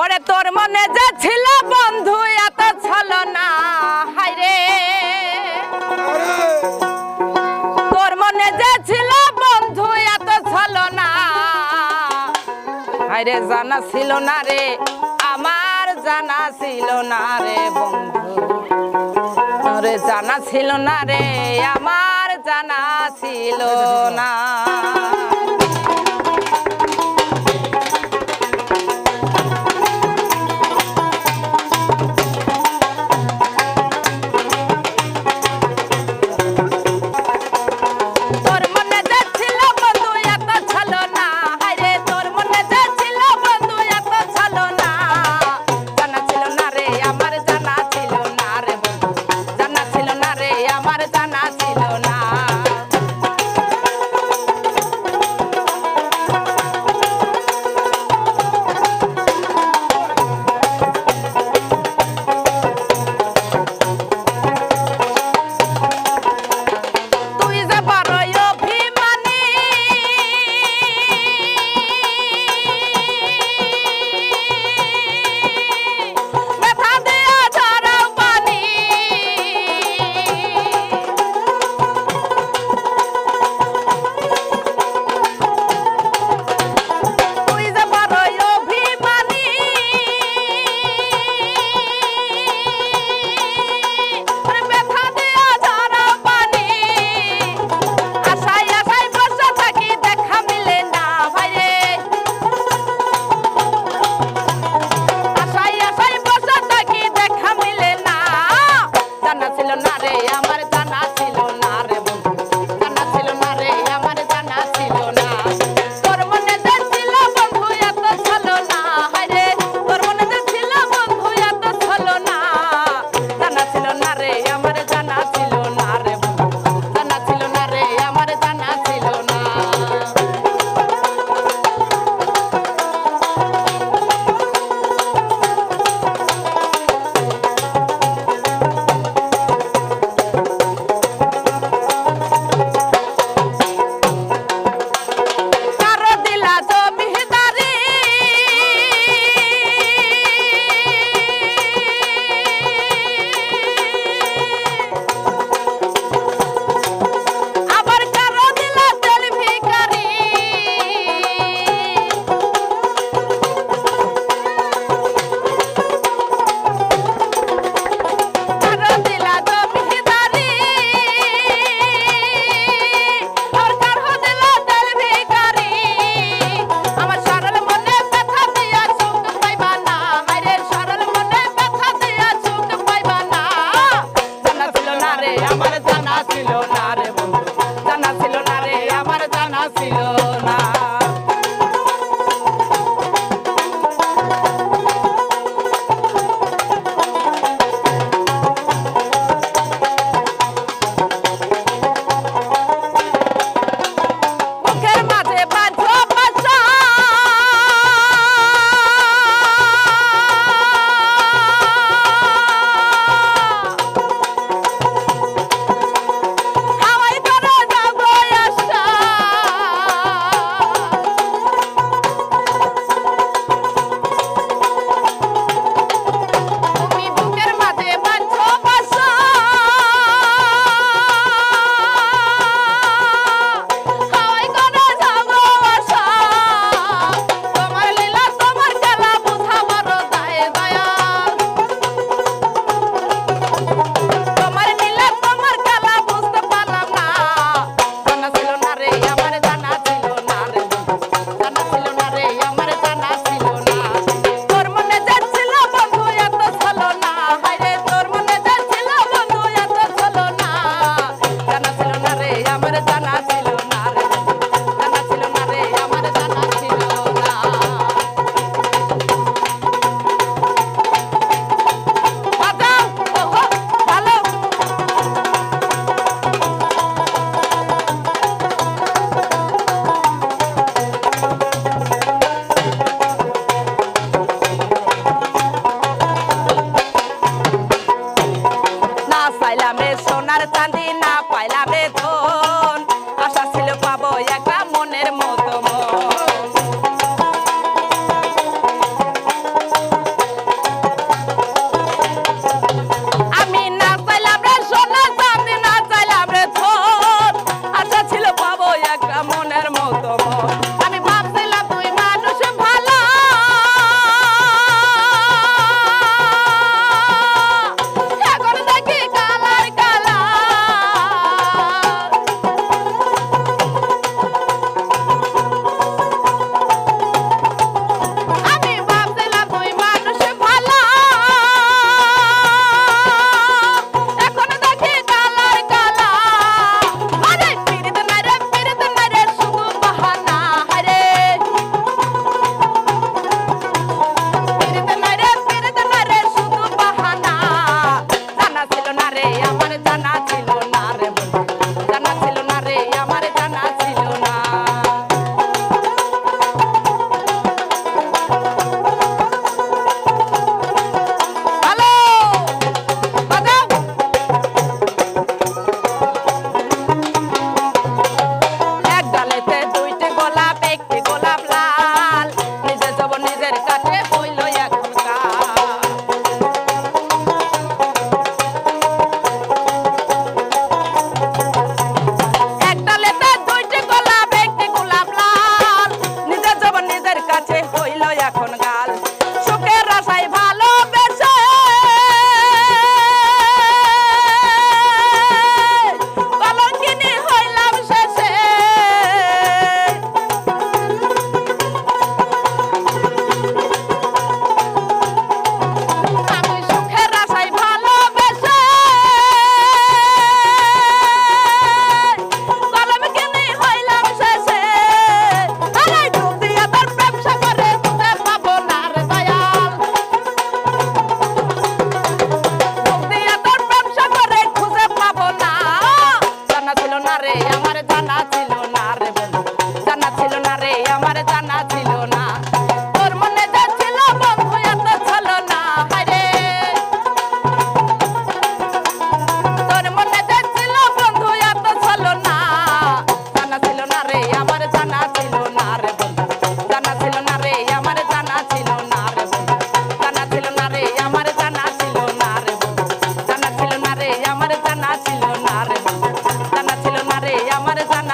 ওরে তোর মনে যে ছিল বন্ধু, এত ছিল না। হাইরে তোর মনে যে ছিল বন্ধু, এত ছিল না। হাইরে জানা ছিল না রে, আমার জানা ছিল না রে বন্ধু। তোর জানা ছিল না রে, আমার জানা ছিল না।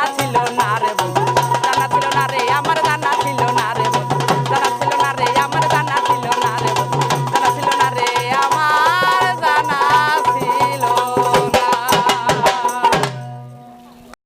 fácil.